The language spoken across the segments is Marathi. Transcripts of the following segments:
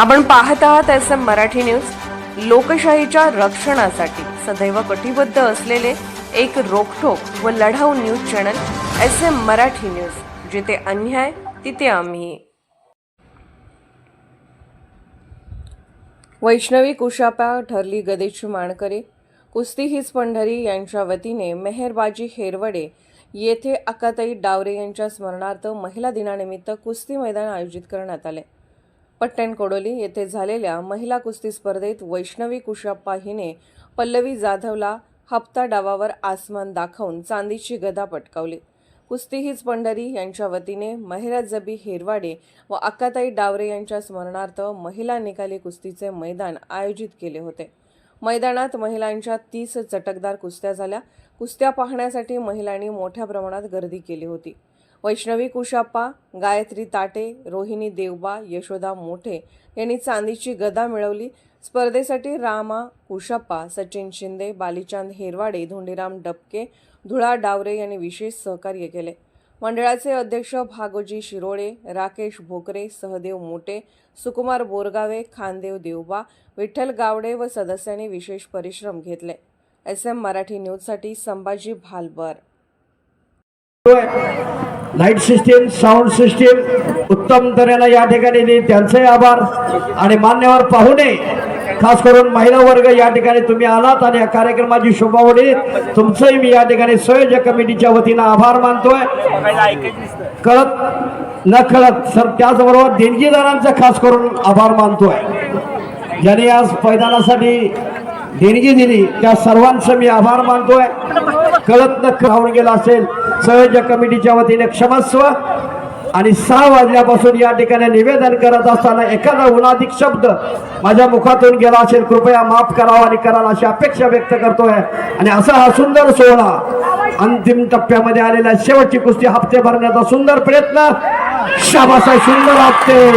आपण पाहत आहात एस एम मराठी न्यूज. लोकशाहीच्या रक्षणासाठी सदैव कटिबद्ध असलेले एक रोखोक व लढाऊ news channel S M Marathi news. जिथे अन्याय तिथे आम्ही. वैष्णवी कुशापा ठरली गदेची माणकरे. कुस्ती हीच पंढरी यांच्या वतीने मेहरबाजी हेरवडे येथे अकाताई डावरे यांच्या स्मरणार्थ महिला दिनानिमित्त कुस्ती मैदान आयोजित करण्यात आले. पट्टणकोडोली येथे झालेल्या महिला कुस्ती स्पर्धेत वैष्णवी कुशाप्पा हिने पल्लवी जाधवला हप्ता डावावर आसमान दाखवून चांदीची गदा पटकावली. कुस्ती हीच पंढरी यांच्या वतीने महिराजबी हेरवाडे व अक्काताई डावरे यांच्या स्मरणार्थ महिला निकाली कुस्तीचे मैदान आयोजित केले होते. मैदानात महिलांच्या तीस चटकदार कुस्त्या झाल्या. कुस्त्या पाहण्यासाठी महिलांनी मोठ्या प्रमाणात गर्दी केली होती. वैष्णवी कुशाप्पा गायत्री ताटे रोहिणी देवबा यशोदा मोठे यांनी चांदीची गदा मिळवली. स्पर्धेसाठी रामा कुशाप्पा सचिन शिंदे बालीचांद हेरवाडे धोंडीराम डबके धुळा डावरे यांनी विशेष सहकार्य केले. मंडळाचे अध्यक्ष भागोजी शिरोळे राकेश भोकरे सहदेव मोटे सुकुमार बोरगावे खानदेव देवबा विठ्ठल गावडे व सदस्यांनी विशेष परिश्रम घेतले. एस एम मराठी न्यूजसाठी Sambhaji Bhalbar light system sound system उत्तम तऱ्हेनं या ठिकाणी त्यांचे आभार. आणि मान्यवर पाहुणे खास करून महिला वर्ग या ठिकाणी तुम्ही आलात आणि या कार्यक्रमाची शोभावडी तुमचंही मी या ठिकाणी संयोजक कमिटीच्या वतीनं आभार मानतोय. कळत न कळत सर त्याचबरोबर देणगीदारांचा खास करून आभार मानतोय. ज्यांनी आज मैदानासाठी देणगी दिली त्या सर्वांचं मी आभार मानतोय. कळत न खाऊन गेला असेल संयोजक कमिटीच्या वतीने क्षमस्व आणि सहा वाजल्यापासून या ठिकाणी निवेदन करत असताना एखादा गुणाधिक शब्द माझ्या मुखातून गेला असेल कृपया माफ करावा आणि कराल अशी अपेक्षा व्यक्त करतोय. आणि असा हा सुंदर सोहळा अंतिम टप्प्यामध्ये आलेला शेवटची कुस्ती हप्ते भरण्याचा सुंदर प्रयत्न. शाबासा सुंदर हप्ते.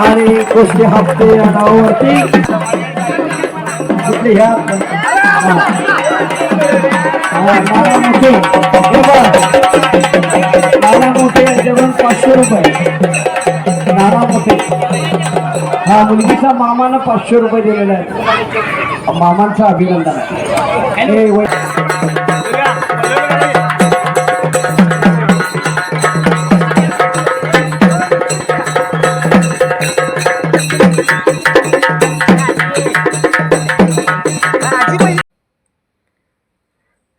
आणि कुस्ती हप्ते या नावावरती ह्या? नाना मोठे पाचशे रुपये नाना मोठे हा मुलगीचा मामानं पाचशे रुपये दिलेला आहे. मामांचं अभिनंदन. आहे